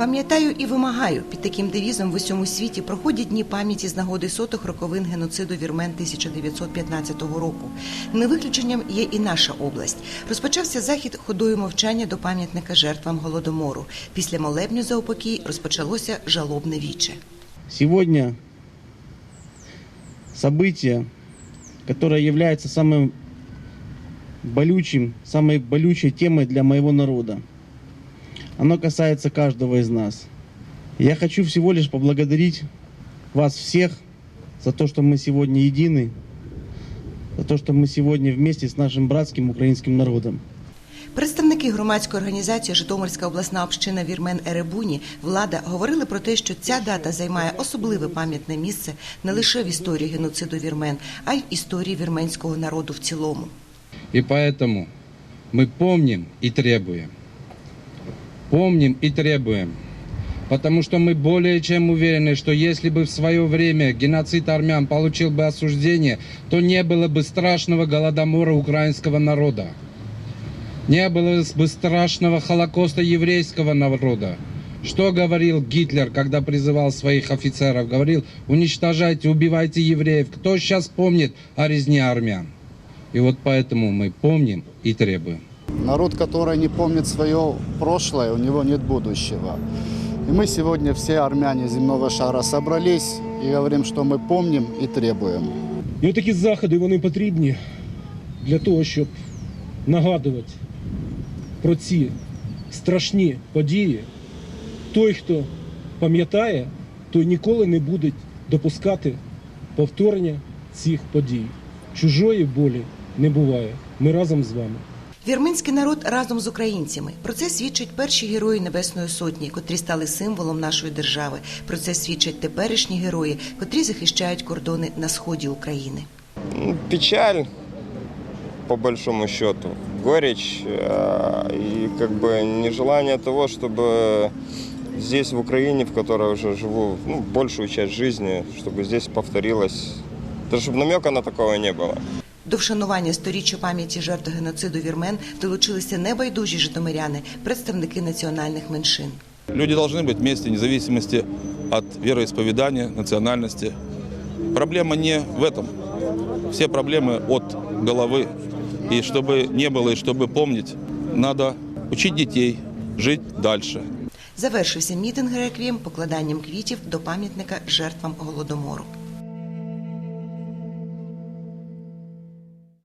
Пам'ятаю і вимагаю під таким девізом в усьому світі проходять дні пам'яті з нагоди сотих роковин геноциду вірмен 1915 року. Не виключенням є і наша область. Розпочався захід ходою мовчання до пам'ятника жертвам голодомору. Після молебню за упокій розпочалося жалобне віче. Сегодня событие, которое является самым болючим, самой болючей темой для моего народа. Оно касается каждого из нас. Я хочу всего лишь поблагодарить вас всех за то, что мы сегодня едины, за то, что мы сегодня вместе с нашим братским украинским народом. Представники громадської організації Житомирська обласна община вірмен Еребуні влада говорили про те, що ця дата займає особливе пам'ятне місце не лише в історії геноциду вірмен, а й в історії вірменського народу в цілому. И поэтому мы помним и требуем. Помним и требуем. Потому что мы более чем уверены, что если бы в свое время геноцид армян получил бы осуждение, то не было бы страшного голодомора украинского народа. Не было бы страшного холокоста еврейского народа. Что говорил Гитлер, когда призывал своих офицеров? Говорил, уничтожайте, убивайте евреев. Кто сейчас помнит о резне армян? И вот поэтому мы помним и требуем. Народ, который не помнит свое прошлое, у него нет будущего. И мы сегодня все армяне земного шара собрались и говорим, что мы помним и требуем. І такі заходи вони потрібні для того, щоб нагадувати про ці страшні події. Той, хто пам'ятає, той ніколи не буде допускати повторення цих подій. Чужої болі не буває. Ми разом з вами. Вірменський народ разом з українцями. Про це свідчать перші герої Небесної Сотні, котрі стали символом нашої держави. Про це свідчать теперішні герої, котрі захищають кордони на сході України. Ну, Печаль, по большому счету, горечь э, и как бы нежелание того, чтобы здесь, в Украине, в которой уже живу ну, большую часть жизни, чтобы здесь повторилось, даже чтобы намека на такого не было. До вшанування сторіччя пам'яті жертв геноциду вірмен долучилися небайдужі житомиряни, представники національних меншин. Люди должны быть вместе, вне зависимости от вероисповедания, национальности. Проблема не в этом. Все проблемы от головы. И чтобы не было, и чтобы помнить, надо учить детей жить дальше. Завершився мітинг реквієм покладанням квітів до пам'ятника жертвам голодомору.